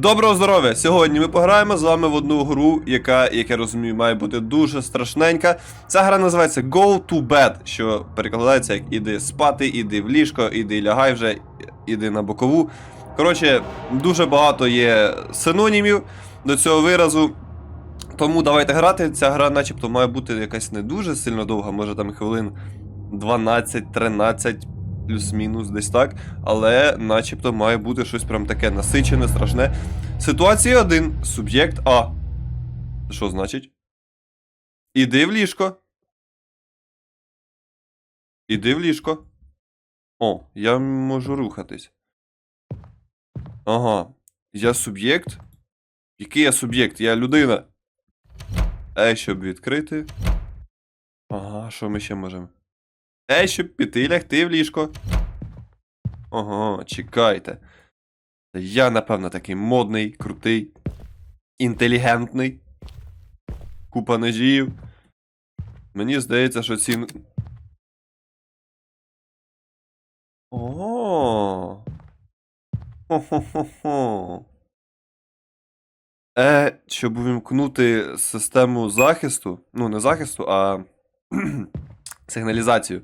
Доброго здоров'я! Сьогодні ми пограємо з вами в одну гру, яка, як я розумію, має бути дуже страшненька. Ця гра називається Go to Bed, що перекладається як іди спати, іди в ліжко, іди лягай вже, іди на бокову. Коротше, дуже багато є синонімів до цього виразу. Тому давайте грати. Ця гра, начебто, має бути якась не дуже сильно довга, може там хвилин 12-13, плюс-мінус, десь так. Але начебто має бути щось прям таке насичене, страшне. Ситуація 1. Суб'єкт А. Що значить? Іди в ліжко. Іди в ліжко. О, я можу рухатись. Ага. Я суб'єкт. Який я суб'єкт? Я людина. Ей, щоб відкрити. Ага, що ми ще можемо? Ей, щоб піти лягти в ліжко. Ага, чекайте. Я, напевно, такий модний, крутий, інтелігентний. Купа ножів. Мені здається, що ці. О. Хо-хо-хо-хо. Е, щоб увімкнути систему захисту. Ну, не захисту, а сигналізацію.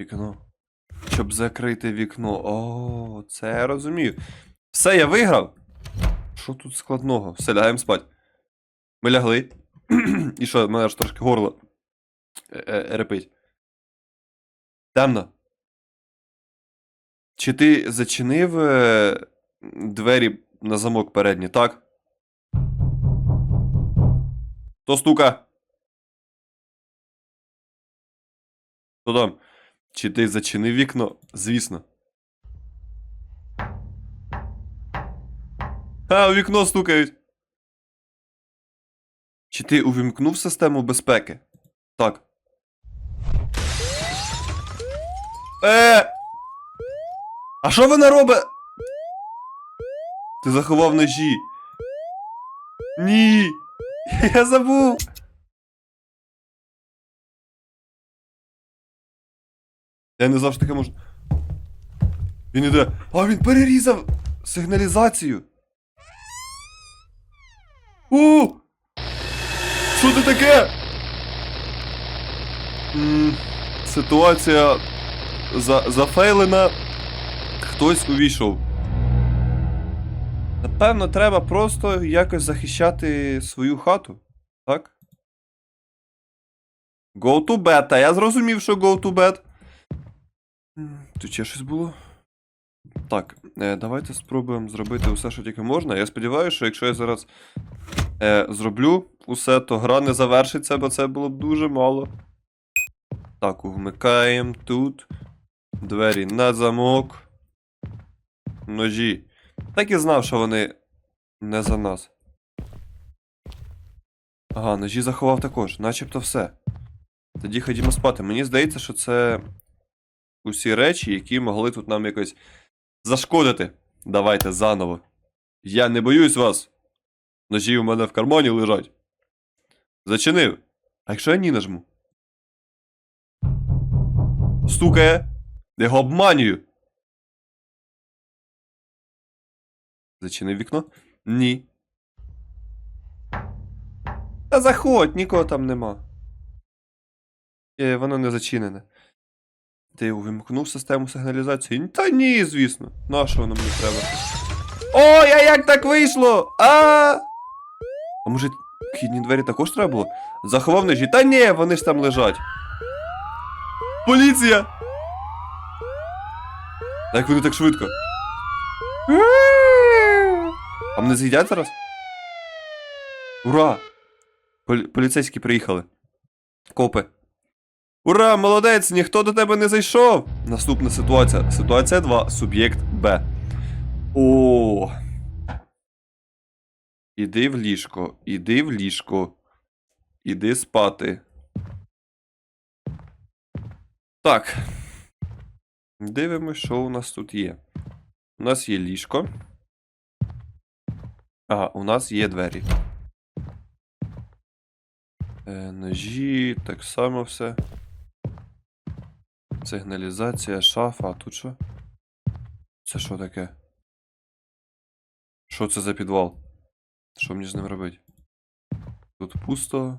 Вікно. Щоб закрити вікно. О, це я розумію. Все, я виграв. Що тут складного? Все, лягаємо спать. Ми лягли. І що, мене аж трошки горло е, е, репить. Темно. Чи ти зачинив е, двері на замок передні, так? Хто стука? Хто там? Чи ти зачинив вікно? Звісно. А, у вікно стукають. Чи ти увімкнув систему безпеки? Так. Е! А що вона робить? Ти заховав ножі. Ні. Я забув. Я не завжди таке можу. Він іде. А він перерізав сигналізацію. У! Що це таке? М, Ситуація за, зафейлена. Хтось увійшов. Напевно, треба просто якось захищати свою хату. Так? Go to bed. Та я зрозумів, що go to bed. Тут ще щось було. Так, е, давайте спробуємо зробити усе, що тільки можна. Я сподіваюся, що якщо я зараз е, зроблю усе, то гра не завершиться, бо це було б дуже мало. Так, вмикаємо тут. Двері на замок. Ножі. Так і знав, що вони не за нас. Ага, ножі заховав також, начебто все. Тоді ходімо спати. Мені здається, що це усі речі, які могли тут нам якось зашкодити. Давайте заново. Я не боюсь вас. Ножі у мене в кармані лежать. Зачинив. А якщо я ні нажму? Стукає. Я його обманюю. Зачинив вікно? Ні. Та заходь, нікого там нема. Е, воно не зачинене. Ти увімкнув систему сигналізації? Та ні, звісно. Нащо воно мені треба? Ой, а як так вийшло? А! А може, вхідні двері також треба було? Заховав? Та ні, вони ж там лежать. Поліція! Як вони так швидко? А мене з'їдять зараз? Ура! Полі- поліцейські приїхали. Копи. Ура, молодець! Ніхто до тебе не зайшов! Наступна ситуація. Ситуація 2. Суб'єкт Б. О. Іди в ліжко, іди в ліжко. Іди спати. Так. Дивимось, що у нас тут є. У нас є ліжко. Ага, у нас є двері. Е, ножі, так само все. Сигналізація, шафа, а тут що? Це що таке? Що це за підвал? Що мені з ним робити? Тут пусто.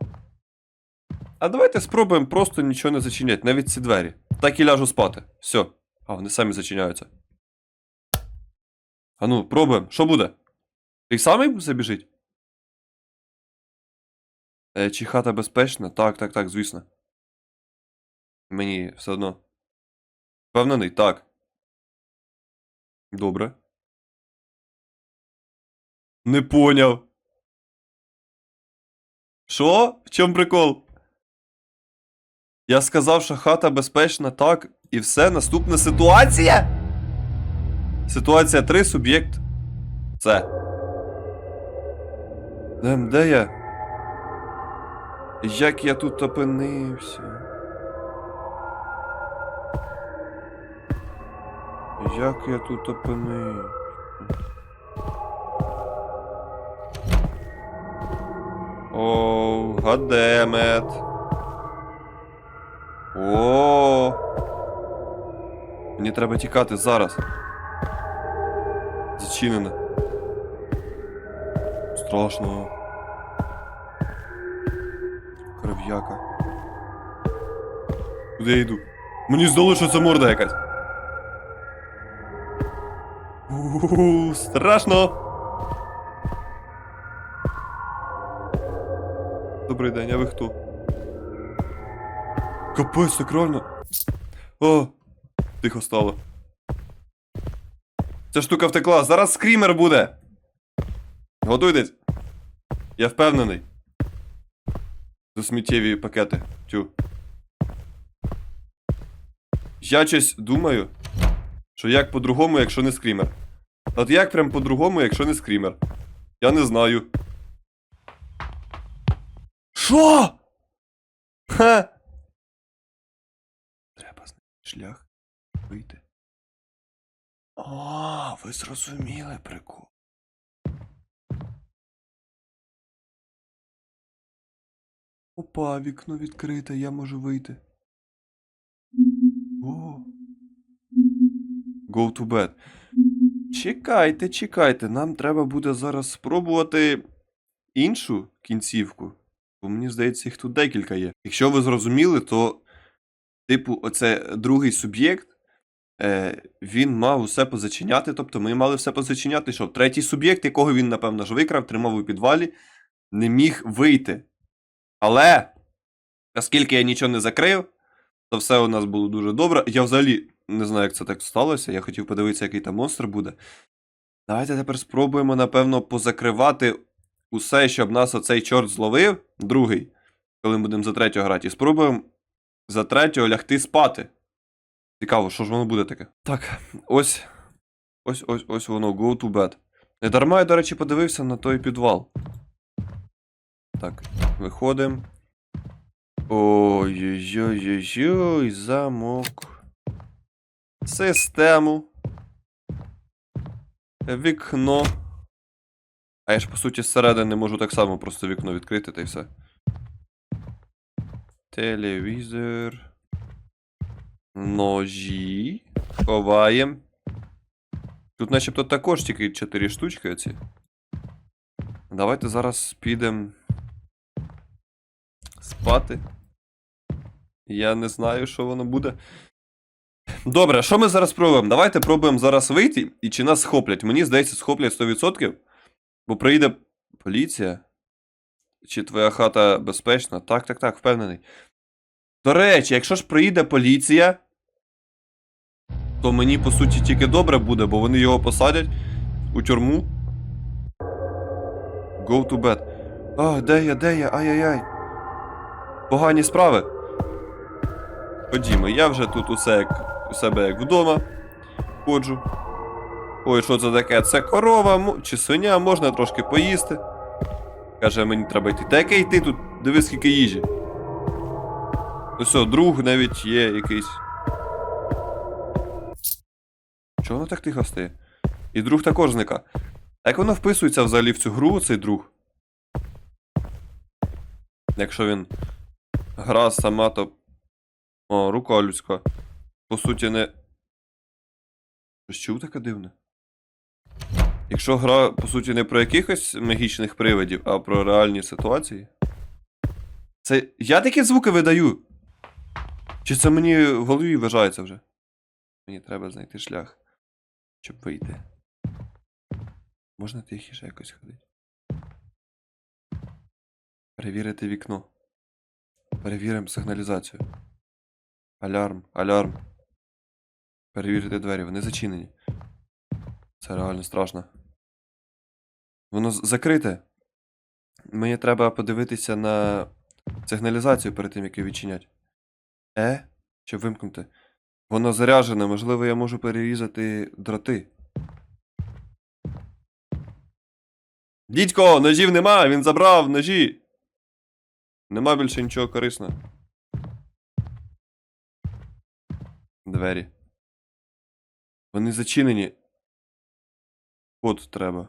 А давайте спробуємо просто нічого не зачиняти, навіть ці двері. Так і ляжу спати. Все. А, вони самі зачиняються. А ну, пробуємо. Що буде? Ти самий забіжить? Е, чи хата безпечна? Так, так, так, звісно. Мені все одно. Впевнений? Так. Добре. Не поняв. Що? В чому прикол? Я сказав, що хата безпечна, так, і все. Наступна ситуація. Ситуація 3, суб'єкт. Це. Де, де я? Як я тут опинився? Як я тут опинився? Оу, гадемет. О. Мені треба тікати зараз. Зачинено. Страшно. Кров'яка. Куди я йду? Мені здалося, що це морда якась. У-у-у, страшно. Добрий день, а ви хто? Капець, так реально. О, тихо стало. Ця штука втекла, зараз скрімер буде. Готуйтесь. Я впевнений. За сміттєві пакети. Тю. Я щось думаю, що як по-другому, якщо не скрімер. От як прям по-другому, якщо не скрімер. Я не знаю. Що? Ха? Треба знайти шлях вийти. А, ви зрозуміли прикол. Опа, вікно відкрите, я можу вийти. О. Go to bed. Чекайте, чекайте, нам треба буде зараз спробувати іншу кінцівку. Бо мені здається, їх тут декілька є. Якщо ви зрозуміли, то, типу, оце другий суб'єкт, е, він мав усе позачиняти. Тобто ми мали все позачиняти, що третій суб'єкт, якого він, напевно, ж викрав, тримав у підвалі, не міг вийти. Але, оскільки я нічого не закрив, то все у нас було дуже добре. Я взагалі не знаю, як це так сталося. Я хотів подивитися, який там монстр буде. Давайте тепер спробуємо, напевно, позакривати усе, щоб нас оцей чорт зловив, другий, коли ми будемо за третього грати, і спробуємо за третього лягти спати. Цікаво, що ж воно буде таке. Так, ось. Ось ось ось воно, go to bed. Не дарма я, до речі, подивився на той підвал. Так, виходимо. Ой-ой-ой-ой-ой, замок. Систему. Вікно. А я ж, по суті, зсередини можу так само просто вікно відкрити та й все. Телевізор. Ножі. Ховаємо. Тут начебто також тільки 4 штучки оці. Давайте зараз підемо спати. Я не знаю, що воно буде. Добре, що ми зараз пробуємо? Давайте пробуємо зараз вийти, і чи нас схоплять. Мені здається, схоплять 100%. Бо приїде поліція. Чи твоя хата безпечна? Так, так, так, впевнений. До речі, якщо ж приїде поліція, то мені, по суті, тільки добре буде, бо вони його посадять у тюрму. Go to bed. А, де я, де я? Ай-яй-яй. Погані справи. Ходімо, я вже тут усе як у себе як вдома. Ходжу. Ой, що це таке? Це корова чи свиня, можна трошки поїсти. Каже, мені треба йти. Та яке йти тут? Диви, скільки їжі. Все, друг навіть є якийсь. Чого воно так тихо стає? І друг також зника. А як воно вписується взагалі в цю гру, цей друг? Якщо він гра сама, то. О, рука людська. По суті, не. Щось чув таке дивне? Якщо гра, по суті, не про якихось магічних привидів, а про реальні ситуації. Це. Я такі звуки видаю. Чи це мені в голові вважається вже? Мені треба знайти шлях, щоб вийти. Можна тихіше якось ходити. Перевірити вікно. Перевіримо сигналізацію. Алярм, алярм. Перевірити двері, вони зачинені. Це реально страшно. Воно закрите. Мені треба подивитися на сигналізацію перед тим, як її відчинять. Е? Щоб вимкнути. Воно заряджене, можливо, я можу перерізати дроти. Дідько, ножів нема, він забрав ножі. Нема більше нічого корисного. Двері. Вони зачинені. Код треба.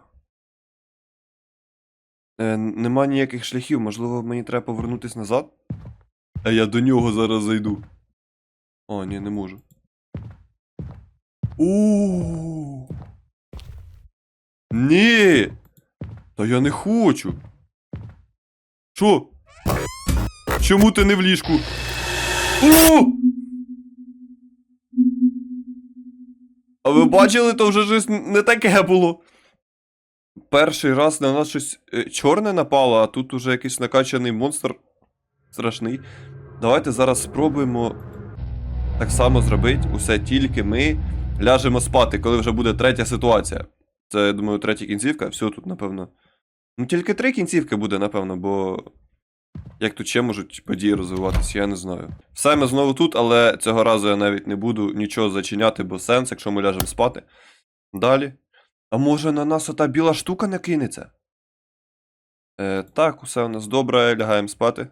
Е, нема ніяких шляхів, можливо, мені треба повернутись назад? А я до нього зараз зайду. О, ні, не можу. у Ні! Та я не хочу. Що? Чому ти не в ліжку? У! А ви бачили, то вже щось не таке було. Перший раз на нас щось е, чорне напало, а тут уже якийсь накачаний монстр страшний. Давайте зараз спробуємо так само зробити. Усе тільки ми ляжемо спати, коли вже буде третя ситуація. Це, я думаю, третя кінцівка. Все тут, напевно. Ну, тільки три кінцівки буде, напевно, бо. Як тут ще можуть події розвиватися, я не знаю. Все, ми знову тут, але цього разу я навіть не буду нічого зачиняти, бо сенс, якщо ми ляжемо спати. Далі. А може на нас ота біла штука не кинеться? Е, так, усе у нас добре, лягаємо спати.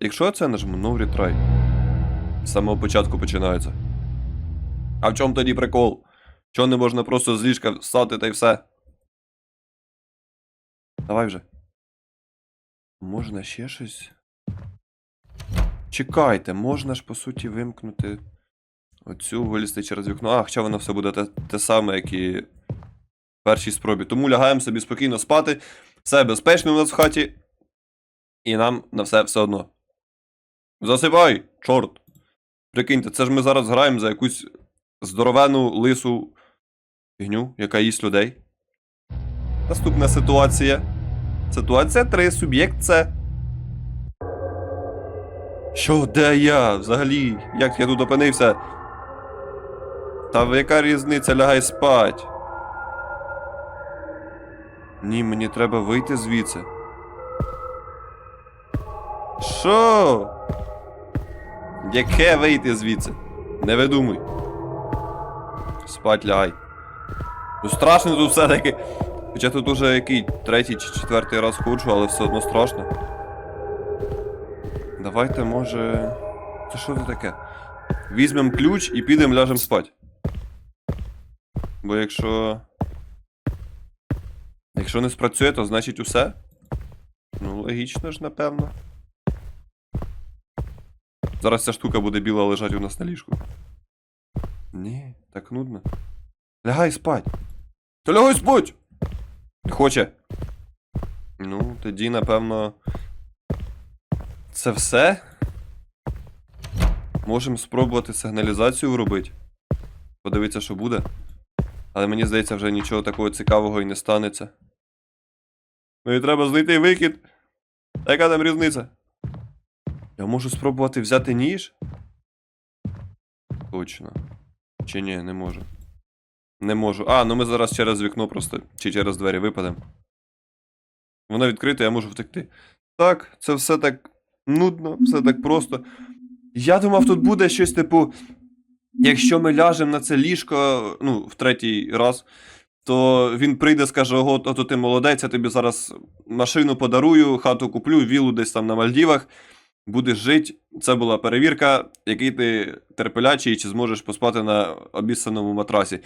Якщо я це нажму, no retry. З самого початку починається. А в чому тоді прикол? Чого не можна просто з ліжка встати та й все? Давай вже. Можна ще щось. Чекайте, можна ж по суті вимкнути оцю вилізти через вікно. А, хоча воно все буде те, те саме, як і в першій спробі. Тому лягаємо собі спокійно спати. Все безпечно у нас в хаті. І нам на все все одно. Засипай, чорт. Прикиньте, це ж ми зараз граємо за якусь здоровену лису фігню, яка їсть людей. Наступна ситуація. Ситуація 3, суб'єкт С. Що, де я? Взагалі, як я тут опинився? Та яка різниця лягай спать? Ні, мені треба вийти звідси. Що? Яке вийти звідси? Не видумуй. Спать лягай. Ну страшно тут все-таки. Хоча тут уже який третій чи четвертий раз ходжу, але все одно страшно. Давайте, може. Це що це таке? Візьмемо ключ і підемо ляжемо спать. Бо якщо. Якщо не спрацює, то значить усе. Ну, логічно ж, напевно. Зараз ця штука буде біла лежати у нас на ліжку. Ні, так нудно. Лягай спать. Та лягай спать! Хоче. Ну, тоді, напевно. Це все. Можемо спробувати сигналізацію вробити. Подивитися, що буде. Але мені здається, вже нічого такого цікавого і не станеться. Мені треба знайти вихід. Яка там різниця? Я можу спробувати взяти ніж? Точно. Чи ні, не можу. Не можу. А, ну ми зараз через вікно просто. Чи через двері випадемо. Воно відкрите, я можу втекти. Так, це все так нудно, все так просто. Я думав, тут буде щось типу. Якщо ми ляжемо на це ліжко, ну, в третій раз, то він прийде, скаже: ого, ото ти молодець, я тобі зараз машину подарую, хату куплю, вілу десь там на Мальдівах. Будеш жити. Це була перевірка, який ти терпелячий, чи зможеш поспати на обіссаному матрасі.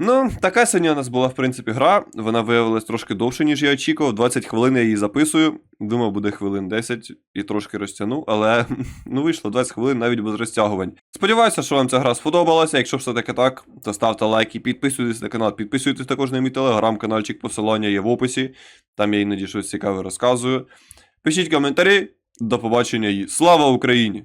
Ну, така сьогодні у нас була, в принципі, гра. Вона виявилась трошки довше, ніж я очікував. 20 хвилин я її записую. Думав, буде хвилин 10 і трошки розтягну, але ну вийшло 20 хвилин навіть без розтягувань. Сподіваюся, що вам ця гра сподобалася. Якщо все таки так, то ставте лайки, підписуйтесь на канал, підписуйтесь також на мій телеграм-каналчик, посилання є в описі. Там я іноді щось цікаве розказую. Пишіть коментарі. До побачення і слава Україні!